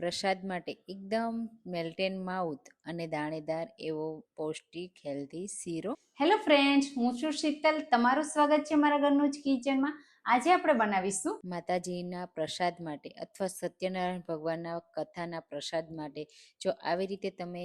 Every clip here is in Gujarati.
પ્રસાદ માટે એકદમ મેલ્ટેન માઉથ અને દાણેદાર એવો પૌષ્ટિક હેલ્ધી શીરો. હેલો ફ્રેન્ડ્સ હું છું શીતલ. તમારું સ્વાગત છે મારા ઘરનું જ કિચનમાં આજે આપણે બનાવીશું માતાજીના પ્રસાદ માટે અથવા સત્યનારાયણ ભગવાનના કથાના પ્રસાદ માટે. જો આવી રીતે તમે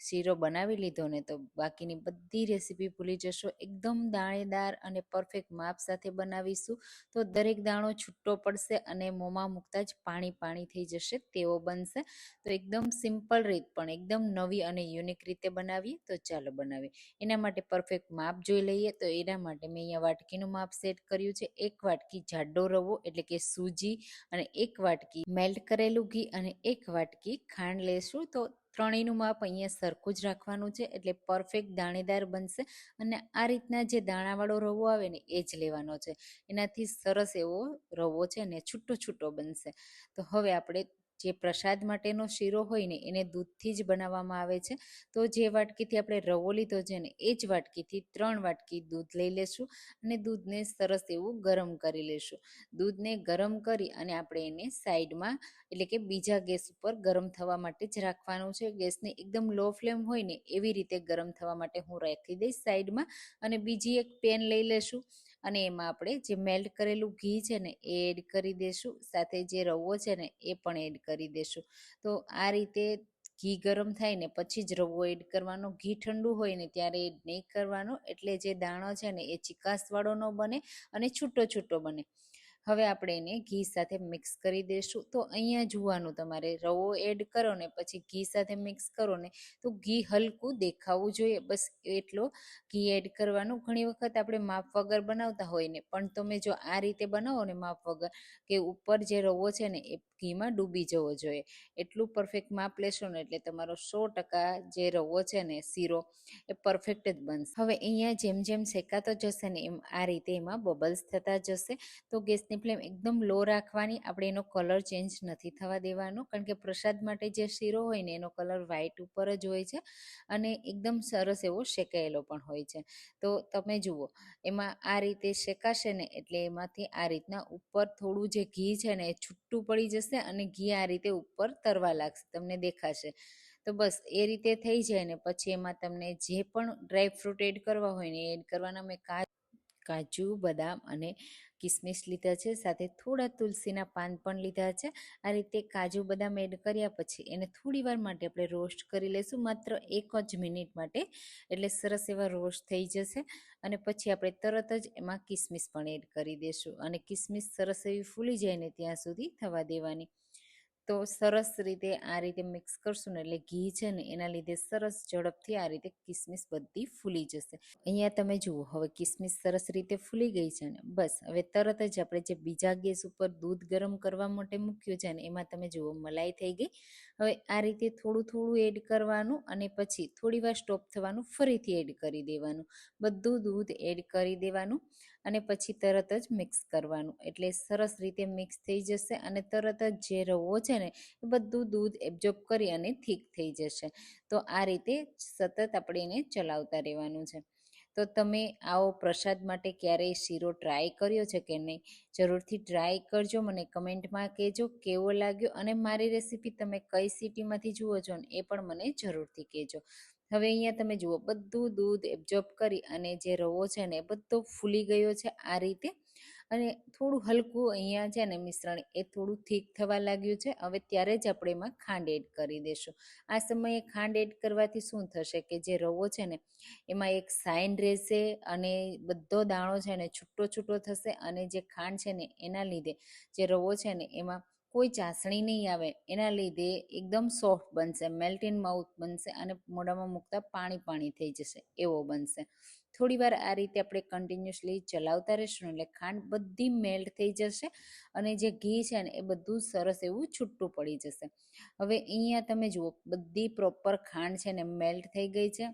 શીરો બનાવી લીધો ને તો બાકીની બધી રેસીપી ભૂલી જશો. એકદમ દાણેદાર અને પરફેક્ટ માપ સાથે બનાવીશું તો દરેક દાણો છૂટો પડશે અને મોંમાં મૂકતા જ પાણી પાણી થઈ જશે, તેવો બનશે. તો એકદમ સિમ્પલ રીત પણ, એકદમ નવી અને યુનિક રીતે બનાવીએ તો ચાલો બનાવીએ. એના માટે પરફેક્ટ માપ જોઈ લઈએ તો એના માટે મેં અહીંયા વાટકીનું માપ સેટ કર્યું છે. એક વાટકી જાડો રવો એટલે કે સૂજી અને એક વાટકી મેલ્ટ કરેલું ઘી અને એક વાટકી ખાંડ લેશું તો ત્રણેયનું માપ અહીંયા સરખું જ રાખવાનું છે, એટલે પરફેક્ટ દાણેદાર બનશે અને આ રીતના જે દાણાવાળો રવો આવે ને એ જ લેવાનો છે. એનાથી સરસ એવો રવો છે ને છૂટો છૂટો બનશે. તો હવે આપણે જે પ્રસાદ માટેનો શીરો હોય ને, એને દૂધથી જ બનાવવામાં આવે છે. તો જે વાટકીથી આપણે રવો લીધો છે ને, એ જ વાટકીથી ત્રણ વાટકી દૂધ લઈ લેશું અને દૂધને સરસ એવું ગરમ કરી લેશું. દૂધને ગરમ કરી અને આપણે એને સાઈડમાં, એટલે કે બીજા ગેસ ઉપર ગરમ થવા માટે જ રાખવાનું છે. ગેસને એકદમ લો ફ્લેમ હોય ને, એવી રીતે ગરમ થવા માટે હું રાખી દઈશ સાઈડમાં અને બીજી એક પેન લઈ લેશું. અને એમાં આપણે જે મેલ્ટ કરેલું ઘી છે ને, એ એડ કરી દઈશું સાથે જે રવો છે ને, એ પણ એડ કરી દઈશું તો આ રીતે ઘી ગરમ થાય ને, પછી જ રવો એડ કરવાનો. ઘી ઠંડુ હોય ને, ત્યારે એડ નહીં કરવાનો. એટલે જે દાણો છે ને, એ ચિકાસવાળો ન બને અને છૂટો છૂટો બને. હવે આપણે એને ઘી સાથે મિક્સ કરી દઈશું તો અહીંયા જોવાનું, તમારે રવો એડ કરો ને પછી ઘી સાથે મિક્સ કરો ને, તો ઘી હલકું દેખાવું જોઈએ. બસ એટલો ઘી એડ કરવાનું. ઘણી વખત આપણે માપ વગર બનાવતા હોય ને, પણ તમે જો આ રીતે બનાવો ને માપ વગર, કે ઉપર જે રવો છે ને, એ ઘીમાં ડૂબી જવો જોઈએ. એટલું પરફેક્ટ માપ લેશો ને, એટલે તમારો સો ટકા જે રવો છે ને, શીરો, એ પરફેક્ટ જ બનશે. હવે અહીંયા જેમ જેમ શેકાતો જશે ને, એમ આ રીતે એમાં બબલ્સ થતા જશે. તો ગેસની ફ્લેમ એકદમ લો રાખવાની, આપણે એનો કલર ચેન્જ નથી થવા દેવાનો. કારણ કે પ્રસાદ માટે જે શીરો હોય ને, એનો કલર વ્હાઇટ ઉપર જ હોય છે અને એકદમ સરસ એવો શેકાયેલો પણ હોય છે. તો તમે જુઓ, એમાં આ રીતે શેકાશે ને, એટલે એમાંથી આ રીતના ઉપર થોડું જે ઘી છે ને, એ છૂટું પડી જશે અને ઘી આ રીતે ઉપર તરવા લાગશે, તમને દેખાશે. તો બસ, એ રીતે થઈ જાય ને, પછી એમાં તમને જે પણ ડ્રાય ફ્રૂટ એડ કરવા હોય ને એડ કરવાના મેં કાજુ, બદામ અને કિસમિસ લીધા છે, સાથે થોડા તુલસીના પાન પણ લીધા છે. આ રીતે કાજુ બદામ એડ કર્યા પછી એને થોડી વાર માટે આપણે રોસ્ટ કરી લઈશું, માત્ર એક જ મિનિટ માટે. એટલે સરસ એવા રોસ્ટ થઈ જશે અને પછી આપણે તરત જ એમાં કિસમિસ પણ એડ કરી દઈશું અને કિસમિસ સરસ એવી ફૂલી જાય ને ત્યાં સુધી થવા દેવાની. તો સરસ રીતે આ રીતે મિક્સ કરશું ને એટલે ઘી છે ને એના લીધે સરસ ઝડપથી આ રીતે કિસમિસ બધી ફૂલી જશે. અહીંયા તમે જુઓ, હવે કિસમિસ સરસ રીતે ફૂલી ગઈ છે ને. બસ, હવે તરત જ આપણે જે બીજા ગેસ ઉપર દૂધ ગરમ કરવા માટે મૂક્યું છે ને, એમાં તમે જુઓ, મલાઈ થઈ ગઈ. હવે આ રીતે થોડું થોડું એડ કરવાનું અને પછી થોડી વાર સ્ટોપ થવાનું, ફરીથી એડ કરી દેવાનું. બધું દૂધ એડ કરી દેવાનું. અને પછી તરત જ મિક્સ કરવાનું. એટલે સરસ રીતે મિક્સ થઈ જશે અને તરત જ જે રવો છે ને, એ બધું દૂધ એબ્ઝોર્બ કરી અને થીક થઈ જશે. તો આ રીતે સતત આપણે એને ચલાવતા રહેવાનું છે. તો તમે આવો પ્રસાદ માટે ક્યારેય શીરો ટ્રાય કર્યો છે કે નહીં? જરૂરથી ટ્રાય કરજો, મને કમેન્ટમાં કહેજો કેવો લાગ્યો અને મારી રેસીપી તમે કઈ સિટીમાંથી જુઓ છો ને, એ પણ મને જરૂરથી કહેજો. હવે અહીંયા તમે જુઓ, બધું દૂધ એબ્ઝોર્બ કરી અને જે રવો છે ને બધો ફૂલી ગયો છે આ રીતે. અને થોડું હલકું અહીંયા છે ને મિશ્રણ એ થોડું થીક થવા લાગ્યું છે. હવે ત્યારે જ આપણે એમાં ખાંડ એડ કરી દઈશું આ સમયે ખાંડ એડ કરવાથી શું થશે કે જે રવો છે ને, એમાં એક સાઇન રહેશે અને બધો દાણો છે ને છૂટો છૂટો થશે અને જે ખાંડ છે ને એના લીધે જે રવો છે ને એમાં કોઈ ચાસણી નહીં આવે. એના લીધે એકદમ સોફ્ટ બનશે મેલ્ટ ઇન માઉથ બનશે અને મોઢામાં મૂકતા પાણી પાણી થઈ જશે, એવો બનશે. થોડી વાર આ રીતે આપણે કન્ટિન્યુઅસલી ચલાવતા રહીશું એટલે ખાંડ બધી મેલ્ટ થઈ જશે અને જે ઘી છે ને એ બધું સરસ એવું છૂટું પડી જશે. હવે અહીંયા તમે જુઓ, બધી પ્રોપર ખાંડ છે ને મેલ્ટ થઈ ગઈ છે.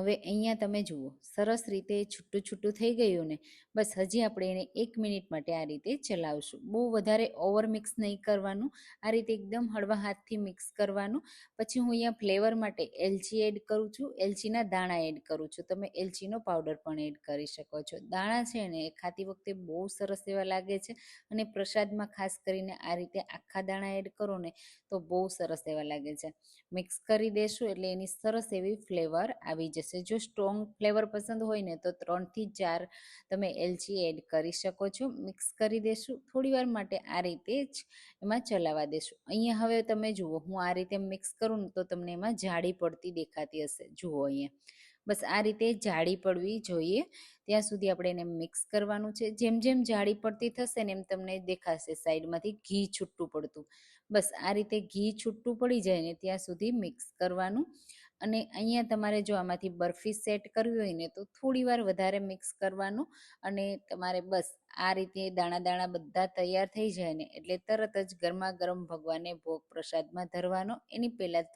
હવે અહીંયા તમે જુઓ, સરસ રીતે છૂટું છૂટું થઈ ગયું ને, બસ હજી આપણે એને એક મિનિટ માટે આ રીતે ચલાવશું. બહુ વધારે ઓવર મિક્સ નહીં કરવાનું, આ રીતે એકદમ હળવા હાથથી મિક્સ કરવાનું. પછી હું અહીંયા ફ્લેવર માટે એલચી એડ કરું છું, એલચીના દાણા એડ કરું છું. તમે એલચીનો પાવડર પણ એડ કરી શકો છો. દાણા છે ને, એ ખાતી વખતે બહુ સરસ એવા લાગે છે અને પ્રસાદમાં ખાસ કરીને આ રીતે આખા દાણા એડ કરો ને, તો બહુ સરસ એવા લાગે છે. મિક્સ કરી દેશું એટલે એની સરસ એવી ફ્લેવર આવી જશે. જો સ્ટ્રોંગ ફ્લેવર પસંદ હોય ને, તો ત્રણથી ચાર તમે એલચી એડ કરી શકો છો. મિક્સ કરી દેશું. થોડીવાર માટે આ રીતે જ એમાં ચલાવવા દેશું. અહીંયા હવે તમે જુઓ, હું આ રીતે મિક્સ કરું તો તમને એમાં જાડી પડતી દેખાતી હશે. જુઓ અહીંયા. બસ આ રીતે જાડી પડવી જોઈએ. ત્યાં સુધી આપણે એને મિક્સ કરવાનું છે. જેમ જેમ જાડી પડતી થશે ને, એમ તમને દેખાશે સાઈડમાંથી ઘી છૂટું પડતું. બસ આ રીતે ઘી છૂટું પડી જાય ને, ત્યાં સુધી મિક્સ કરવાનું. અને અહીંયા તમારે જો આમાંથી બરફી સેટ કરવી હોય ને, તો થોડી વાર વધારે મિક્સ કરવાનું અને તમારે બસ આ રીતે દાણા દાણા બધા તૈયાર થઈ જાય ને, એટલે તરત જ ગરમા ગરમ ભગવાનને ભોગ પ્રસાદમાં ધરવાનો. એની પહેલાં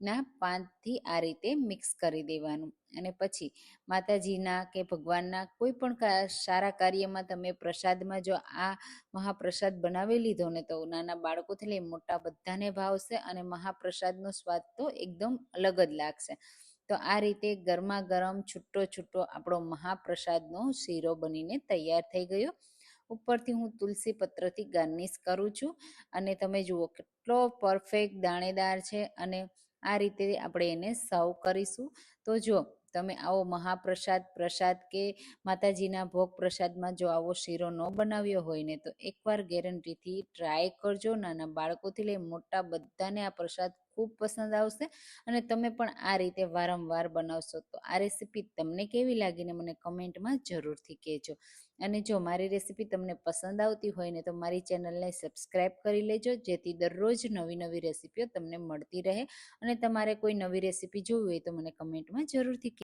તુલસીના પાનથી આ રીતે મિક્સ કરી દેવાનું. અને પછી માતાજીના કે ભગવાનના કોઈ પણ સારા કાર્યમાં તમે પ્રસાદમાં જો આ મહાપ્રસાદ બનાવી લીધો ને તો નાના બાળકોથી લઈ મોટા બધાને ભાવશે અને મહાપ્રસાદનો સ્વાદ તો એકદમ અલગ જ લાગશે. તો આ રીતે ગરમા ગરમ છૂટો છૂટો આપણો મહાપ્રસાદનો શીરો બનીને તૈયાર થઈ ગયો. ઉપરથી હું તુલસી પત્રથી ગાર્નિશ કરું છું. અને તમે જુઓ કેટલો પરફેક્ટ દાણેદાર છે અને આ રીતે આપણે એને સર્વ કરીશું. તો જો તમે આવો મહાપ્રસાદ, પ્રસાદ કે માતાજીના ભોગ પ્રસાદમાં જો આવો શીરો ન બનાવ્યો હોય ને તો એકવાર ગેરંટીથી ટ્રાય કરજો. નાના બાળકોથી લઈ મોટા બધાને આ પ્રસાદ ખૂબ પસંદ આવશે અને તમે પણ આ રીતે વારંવાર બનાવશો તો આ રેસીપી તમને કેવી લાગીને મને કમેન્ટમાં જરૂરથી કહેજો અને જો મારી રેસીપી તમને પસંદ આવતી હોય ને તો મારી ચેનલને સબસ્ક્રાઈબ કરી લેજો, જેથી દરરોજ નવી નવી રેસીપીઓ તમને મળતી રહે અને તમારે કોઈ નવી રેસીપી જોવી હોય તો મને કમેન્ટમાં જરૂરથી.